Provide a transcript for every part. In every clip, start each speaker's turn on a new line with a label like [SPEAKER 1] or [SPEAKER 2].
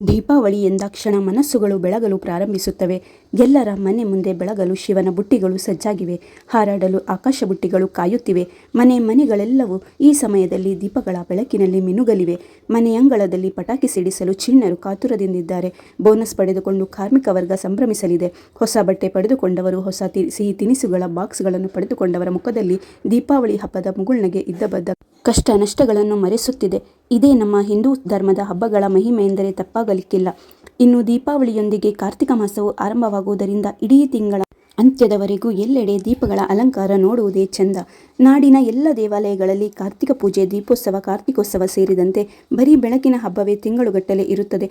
[SPEAKER 1] ದೀಪಾವಳಿ ಎಂದಾಕ್ಷಣ ಮನಸ್ಸುಗಳು ಬೆಳಗಲು ಪ್ರಾರಂಭಿಸುತ್ತವೆ. ಎಲ್ಲರ ಮನೆ ಮುಂದೆ ಬೆಳಗಲು ಶಿವನ ಬುಟ್ಟಿಗಳು ಸಜ್ಜಾಗಿವೆ. ಹಾರಾಡಲು ಆಕಾಶ ಬುಟ್ಟಿಗಳು ಕಾಯುತ್ತಿವೆ. ಮನೆ ಮನೆಗಳೆಲ್ಲವೂ ಈ ಸಮಯದಲ್ಲಿ ದೀಪಗಳ ಬೆಳಕಿನಲ್ಲಿ ಮಿನುಗಲಿವೆ. ಮನೆಯಂಗಳದಲ್ಲಿ ಪಟಾಕಿ ಸಿಡಿಸಲು ಚಿಣ್ಣರು ಕಾತುರದಿಂದಿದ್ದಾರೆ. ಬೋನಸ್ ಪಡೆದುಕೊಂಡು ಕಾರ್ಮಿಕ ವರ್ಗ ಸಂಭ್ರಮಿಸಲಿದೆ. ಹೊಸ ಬಟ್ಟೆ ಪಡೆದುಕೊಂಡವರು, ಹೊಸ ಸಿಹಿ ತಿನಿಸುಗಳ ಬಾಕ್ಸ್ಗಳನ್ನು ಪಡೆದುಕೊಂಡವರ ಮುಖದಲ್ಲಿ ದೀಪಾವಳಿ ಹಬ್ಬದ ಮುಗುಳ್ನಗೆ ಇದ್ದ ಬದ್ದ ಕಷ್ಟ ನಷ್ಟಗಳನ್ನು ಮರೆಸುತ್ತಿದೆ. ಇದೇ ನಮ್ಮ ಹಿಂದೂ ಧರ್ಮದ ಹಬ್ಬಗಳ ಮಹಿಮೆ ಎಂದರೆ ತಪ್ಪಾಗಲಿಕ್ಕಿಲ್ಲ. ಇನ್ನು ದೀಪಾವಳಿಯೊಂದಿಗೆ ಕಾರ್ತಿಕ ಮಾಸವು ಆರಂಭವಾಗುವುದರಿಂದ ಇಡೀ ತಿಂಗಳ ಅಂತ್ಯದವರೆಗೂ ಎಲ್ಲೆಡೆ ದೀಪಗಳ ಅಲಂಕಾರ ನೋಡುವುದೇ ಚಂದ. ನಾಡಿನ ಎಲ್ಲ ದೇವಾಲಯಗಳಲ್ಲಿ ಕಾರ್ತಿಕ ಪೂಜೆ, ದೀಪೋತ್ಸವ, ಕಾರ್ತಿಕೋತ್ಸವ ಸೇರಿದಂತೆ ಬರೀ ಬೆಳಕಿನ ಹಬ್ಬವೇ ತಿಂಗಳುಗಟ್ಟಲೆ ಇರುತ್ತದೆ.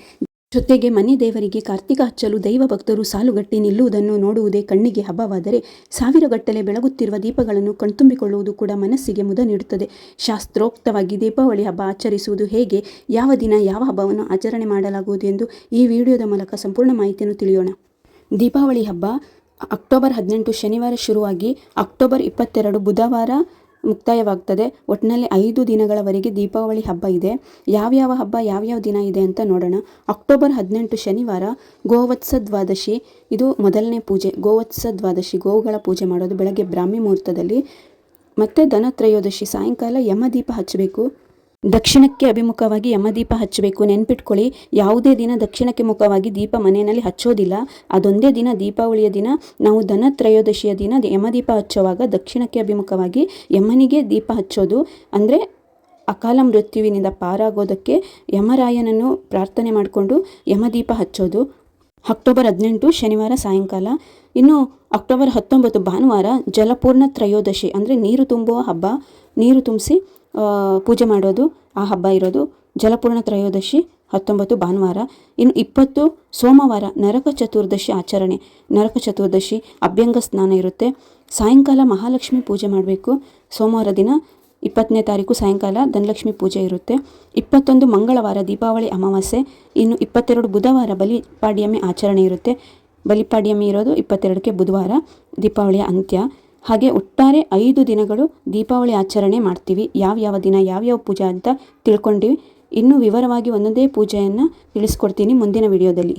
[SPEAKER 1] ಜೊತೆಗೆ ಮನೆ ದೇವರಿಗೆ ಕಾರ್ತಿಕ ಹಚ್ಚಲು ದೈವ ಭಕ್ತರು ಸಾಲುಗಟ್ಟಿ ನಿಲ್ಲುವುದನ್ನು ನೋಡುವುದೇ ಕಣ್ಣಿಗೆ ಹಬ್ಬವಾದರೆ ಸಾವಿರಗಟ್ಟಲೆ ಬೆಳಗುತ್ತಿರುವ ದೀಪಗಳನ್ನು ಕಣ್ತುಂಬಿಕೊಳ್ಳುವುದು ಕೂಡ ಮನಸ್ಸಿಗೆ ಮುದ ನೀಡುತ್ತದೆ. ಶಾಸ್ತ್ರೋಕ್ತವಾಗಿ ದೀಪಾವಳಿ ಹಬ್ಬ ಆಚರಿಸುವುದು ಹೇಗೆ, ಯಾವ ದಿನ ಯಾವ ಹಬ್ಬವನ್ನು ಆಚರಣೆ ಮಾಡಲಾಗುವುದು ಎಂದು ಈ ವಿಡಿಯೋದ ಮೂಲಕ ಸಂಪೂರ್ಣ ಮಾಹಿತಿಯನ್ನು ತಿಳಿಯೋಣ. ದೀಪಾವಳಿ ಹಬ್ಬ ಅಕ್ಟೋಬರ್ ಹದಿನೆಂಟು ಶನಿವಾರ ಶುರುವಾಗಿ ಅಕ್ಟೋಬರ್ ಇಪ್ಪತ್ತೆರಡು ಬುಧವಾರ ಮುಕ್ತಾಯವಾಗ್ತದೆ. ಒಟ್ಟಿನಲ್ಲಿ ಐದು ದಿನಗಳವರೆಗೆ ದೀಪಾವಳಿ ಹಬ್ಬ ಇದೆ. ಯಾವ್ಯಾವ ಹಬ್ಬ, ಯಾವ್ಯಾವ ದಿನ ಇದೆ ಅಂತ ನೋಡೋಣ. ಅಕ್ಟೋಬರ್ ಹದಿನೆಂಟು ಶನಿವಾರ, ಗೋವತ್ಸ ದ್ವಾದಶಿ. ಇದು ಮೊದಲನೇ ಪೂಜೆ. ಗೋವತ್ಸ ದ್ವಾದಶಿ, ಗೋವುಗಳ ಪೂಜೆ ಮಾಡೋದು ಬೆಳಗ್ಗೆ ಬ್ರಾಹ್ಮಿ ಮುಹೂರ್ತದಲ್ಲಿ. ಮತ್ತು ಧನತ್ರಯೋದಶಿ, ಸಾಯಂಕಾಲ ಯಮದೀಪ ಹಚ್ಚಬೇಕು. ದಕ್ಷಿಣಕ್ಕೆ ಅಭಿಮುಖವಾಗಿ ಯಮದೀಪ ಹಚ್ಚಬೇಕು. ನೆನ್ಪಿಟ್ಕೊಳ್ಳಿ, ಯಾವುದೇ ದಿನ ದಕ್ಷಿಣಕ್ಕೆ ಮುಖವಾಗಿ ದೀಪ ಮನೆಯಲ್ಲಿ ಹಚ್ಚೋದಿಲ್ಲ. ಅದೊಂದೇ ದಿನ ದೀಪಾವಳಿಯ ದಿನ. ನಾವು ಧನ ತ್ರಯೋದಶಿಯ ದಿನ. ಯಮದೀಪ ಹಚ್ಚುವಾಗ ದಕ್ಷಿಣಕ್ಕೆ ಅಭಿಮುಖವಾಗಿ ಯಮನಿಗೆ ದೀಪ ಹಚ್ಚೋದು. ಅಂದರೆ ಅಕಾಲ ಮೃತ್ಯುವಿನಿಂದ ಪಾರಾಗೋದಕ್ಕೆ ಯಮರಾಯನನ್ನು ಪ್ರಾರ್ಥನೆ ಮಾಡಿಕೊಂಡು ಯಮದೀಪ ಹಚ್ಚೋದು. ಅಕ್ಟೋಬರ್ ಹದಿನೆಂಟು ಶನಿವಾರ ಸಾಯಂಕಾಲ. ಇನ್ನು ಅಕ್ಟೋಬರ್ ಹತ್ತೊಂಬತ್ತು ಭಾನುವಾರ ಜಲಪೂರ್ಣ ತ್ರಯೋದಶಿ ಅಂದರೆ ನೀರು ತುಂಬುವ ಹಬ್ಬ. ನೀರು ತುಂಬಿಸಿ ಪೂಜೆ ಮಾಡೋದು, ಆ ಹಬ್ಬ ಇರೋದು ಜಲಪೂರ್ಣ ತ್ರಯೋದಶಿ ಹತ್ತೊಂಬತ್ತು ಭಾನುವಾರ. ಇನ್ನು ಇಪ್ಪತ್ತು ಸೋಮವಾರ ನರಕ ಚತುರ್ದಶಿ ಆಚರಣೆ. ನರಕ ಚತುರ್ದಶಿ ಅಭ್ಯಂಗ ಸ್ನಾನ ಇರುತ್ತೆ. ಸಾಯಂಕಾಲ ಮಹಾಲಕ್ಷ್ಮಿ ಪೂಜೆ ಮಾಡಬೇಕು. ಸೋಮವಾರ ದಿನ ಇಪ್ಪತ್ತನೇ ತಾರೀಕು ಸಾಯಂಕಾಲ ಧನಲಕ್ಷ್ಮಿ ಪೂಜೆ ಇರುತ್ತೆ. ಇಪ್ಪತ್ತೊಂದು ಮಂಗಳವಾರ ದೀಪಾವಳಿ ಅಮಾವಾಸ್ಯೆ, ಇನ್ನು ಇಪ್ಪತ್ತೆರಡು ಬುಧವಾರ ಬಲಿಪಾಡ್ಯಮಿ ಆಚರಣೆ ಇರುತ್ತೆ. ಬಲಿಪಾಡ್ಯಮಿ ಇರೋದು ಇಪ್ಪತ್ತೆರಡಕ್ಕೆ ಬುಧವಾರ, ದೀಪಾವಳಿಯ ಅಂತ್ಯ. ಹಾಗೆ ಒಟ್ಟಾರೆ ಐದು ದಿನಗಳು ದೀಪಾವಳಿ ಆಚರಣೆ ಮಾಡ್ತೀವಿ. ಯಾವ ಯಾವ ದಿನ ಯಾವ್ಯಾವ ಪೂಜೆ ಅಂತ ತಿಳ್ಕೊಂಡಿವಿ. ಇನ್ನೂ ವಿವರವಾಗಿ ಒಂದೊಂದೇ ಪೂಜೆಯನ್ನು ತಿಳಿಸ್ಕೊಡ್ತೀನಿ ಮುಂದಿನ ವಿಡಿಯೋದಲ್ಲಿ.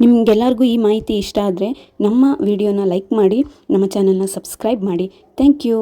[SPEAKER 1] ನಿಮಗೆಲ್ಲರಿಗೂ ಈ ಮಾಹಿತಿ ಇಷ್ಟ ಆದರೆ ನಮ್ಮ ವಿಡಿಯೋನ ಲೈಕ್ ಮಾಡಿ, ನಮ್ಮ ಚಾನಲ್ನ ಸಬ್ಸ್ಕ್ರೈಬ್ ಮಾಡಿ. Thank you.